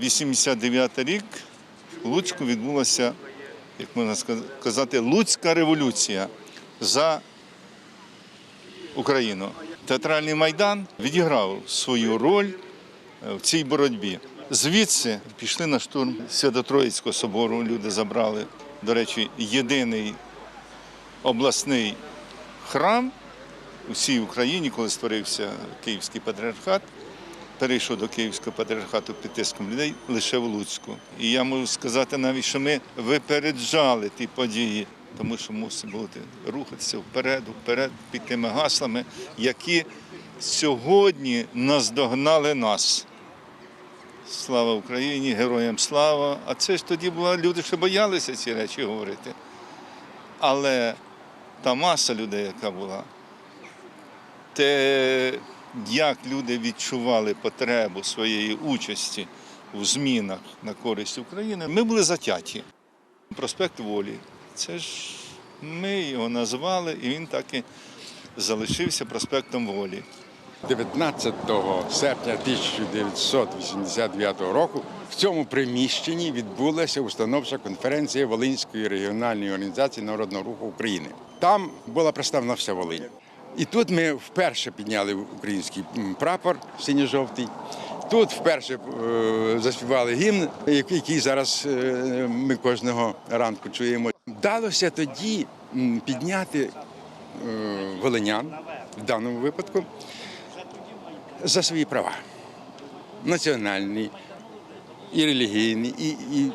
89 рік в Луцьку відбулася, як можна сказати, Луцька революція за Україну. Театральний майдан відіграв свою роль е, в цій боротьбі. Звідси пішли на штурм Свято-Троїцького собору. Люди забрали, до речі, єдиний обласний храм у всій Україні, коли створився Київський патріархат перейшов до Київського патріархату під тиском людей лише в Луцьку. І я можу сказати навіть, що ми випереджали ті події, тому що мусимо бути рухатися вперед, вперед під тими гаслами, які сьогодні наздогнали нас. Слава Україні, героям слава! А це ж тоді були люди, що боялися ці речі говорити. Але та маса людей, яка була, те, як люди відчували потребу своєї участі у змінах на користь України, ми були затяті. Проспект Волі. Це ж ми його назвали, і він так і залишився проспектом Волі. 19 серпня 1989 року в цьому приміщенні відбулася установча конференція Волинської регіональної організації Народного руху України. Там була представлена вся Волинь. І тут ми вперше підняли український прапор синьо-жовтий. Тут вперше е, заспівали гімн, який зараз е, ми кожного ранку чуємо. Вдалося тоді підняти е, волинян в даному випадку за свої права. Національні, і релігійні, і, і,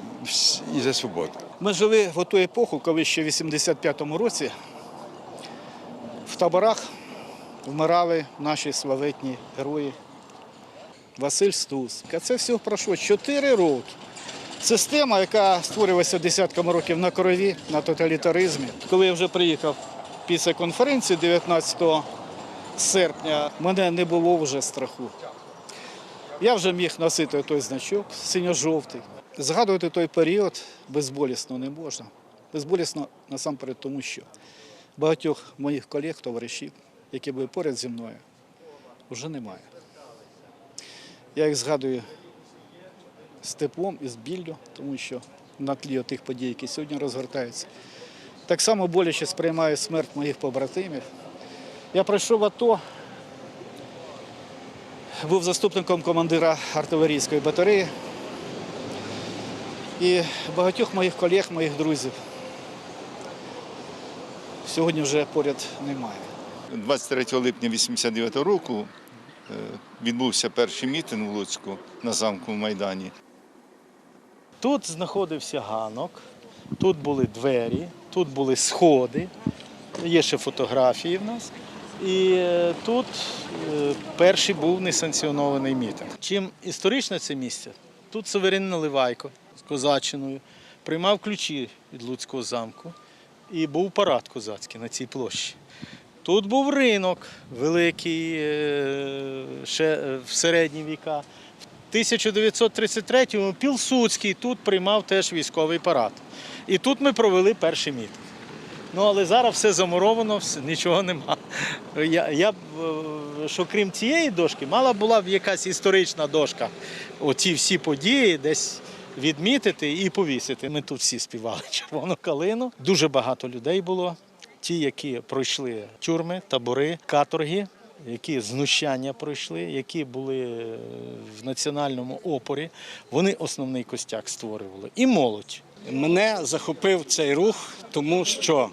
і за свободу. Ми жили в ту епоху, коли ще в 85-му році таборах вмирали наші славетні герої. Василь Стус. Це все пройшло 4 роки. Система, яка створилася десятками років на крові, на тоталітаризмі. Коли я вже приїхав після конференції 19 серпня, мене не було вже страху. Я вже міг носити той значок синьо-жовтий. Згадувати той період безболісно не можна. Безболісно насамперед тому, що багатьох моїх колег, товаришів, які були поряд зі мною, вже немає. Я їх згадую з теплом і з біллю, тому що на тлі тих подій, які сьогодні розгортаються. Так само боляче сприймаю смерть моїх побратимів. Я пройшов АТО, був заступником командира артилерійської батареї. І багатьох моїх колег, моїх друзів сьогодні вже поряд немає. 23 липня 89 року е, відбувся перший мітинг в Луцьку на замковому майдані. Тут знаходився ганок, тут були двері, тут були сходи, є ще фотографії в нас. І е, тут е, перший був несанкціонований мітинг. Чим історичне це місце? Тут Северин Наливайко з козачиною приймав ключі від Луцького замку і був парад козацький на цій площі. Тут був ринок великий, е, ще е, в середні віка. В 1933-му Пілсудський тут приймав теж військовий парад. І тут ми провели перший мітинг. Ну, але зараз все замуровано, нічого нема. Я, я е, що крім цієї дошки, мала була б якась історична дошка. Оці всі події десь відмітити і повісити. Ми тут всі співали червону калину. Дуже багато людей було. Ті, які пройшли тюрми, табори, каторги, які знущання пройшли, які були е, в національному опорі, вони основний костяк створювали. І молодь. Мене захопив цей рух, тому що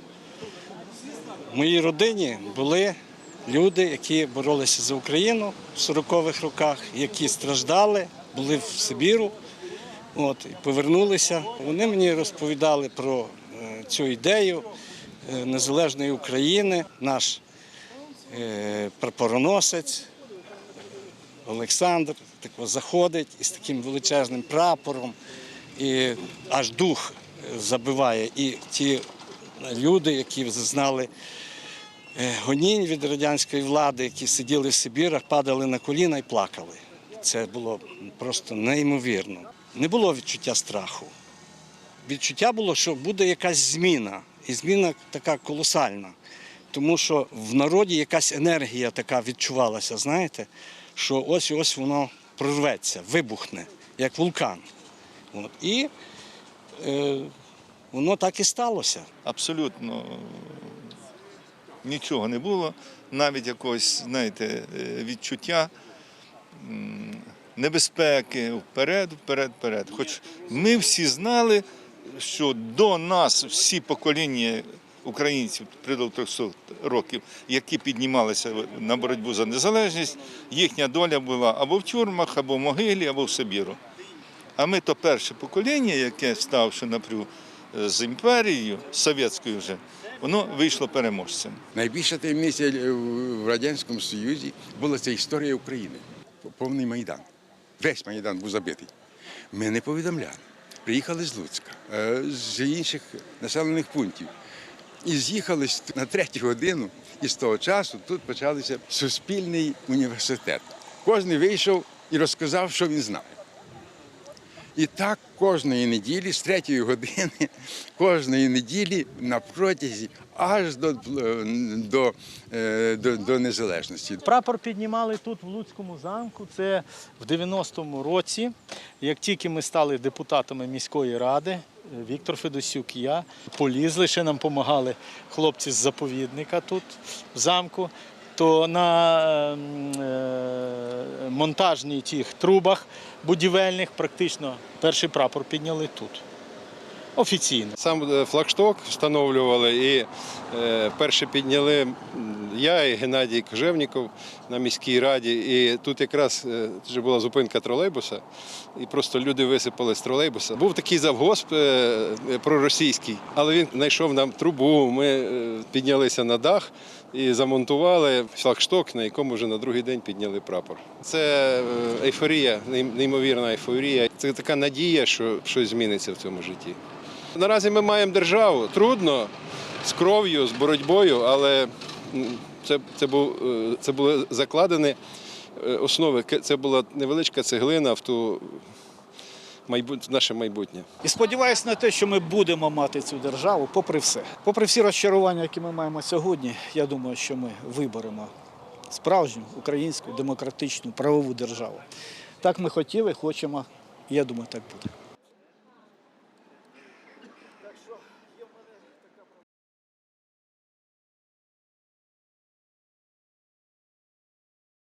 в моїй родині були люди, які боролися за Україну в 40-х роках, які страждали, були в Сибіру, от, і повернулися. Вони мені розповідали про е, цю ідею е, незалежної України, наш е, прапороносець Олександр тако заходить із таким величезним прапором, і аж дух забиває. І ті люди, які зазнали гонінь від радянської влади, які сиділи в Сибірах, падали на коліна і плакали. Це було просто неймовірно. Не було відчуття страху. Відчуття було, що буде якась зміна, і зміна така колосальна. Тому що в народі якась енергія така відчувалася, знаєте, що ось ось воно прорветься, вибухне, як вулкан. От. І е, воно так і сталося. абсолютно нічого не було, навіть якогось, знаєте, е, відчуття небезпеки вперед, вперед, вперед. Хоч ми всі знали, що до нас всі покоління українців впродовж 300 років, які піднімалися на боротьбу за незалежність, їхня доля була або в тюрмах, або в могилі, або в Сибіру. А ми то перше покоління, яке ставши напрю е, з імперією, совєтською вже, воно вийшло переможцем. Найбільша таємниця е, в Радянському Союзі була ця історія України. Повний Майдан. Весь Майдан був забитий. Ми не повідомляли. Приїхали з Луцька, е, з інших населених пунктів. І з'їхали на третю годину, і з того часу тут почався суспільний університет. Кожен вийшов і розказав, що він знав. І так кожної неділі, з третьої години, кожної неділі на протязі аж до, е, до, е, до, до незалежності. Прапор піднімали тут, в Луцькому замку. Це в 90-му році. Як тільки ми стали депутатами міської ради, Віктор Федосюк і я полізли, ще нам допомагали хлопці з заповідника тут, в замку. То на ем, е, монтажній тих трубах будівельних практично перший прапор підняли тут. Офіційно. Сам е, флагшток встановлювали і е, перше підняли я і Геннадій Кожевніков на міській раді. І тут якраз вже була зупинка тролейбуса, і просто люди висипали з тролейбуса. Був такий завгосп проросійський, але він знайшов нам трубу. Ми піднялися на дах і замонтували флагшток, на якому вже на другий день підняли прапор. Це е, ейфорія, неймовірна ейфорія. Це така надія, що щось зміниться в цьому житті. Наразі ми маємо державу трудно, з кров'ю, з боротьбою, але це, це, був, е, це були закладені е, основи. Це була невеличка цеглина в ту наше майбутнє. І сподіваюся на те, що ми будемо мати цю державу, попри все. Попри всі розчарування, які ми маємо сьогодні, я думаю, що ми виберемо справжню українську демократичну правову державу. Так ми хотіли, хочемо, я думаю, так буде.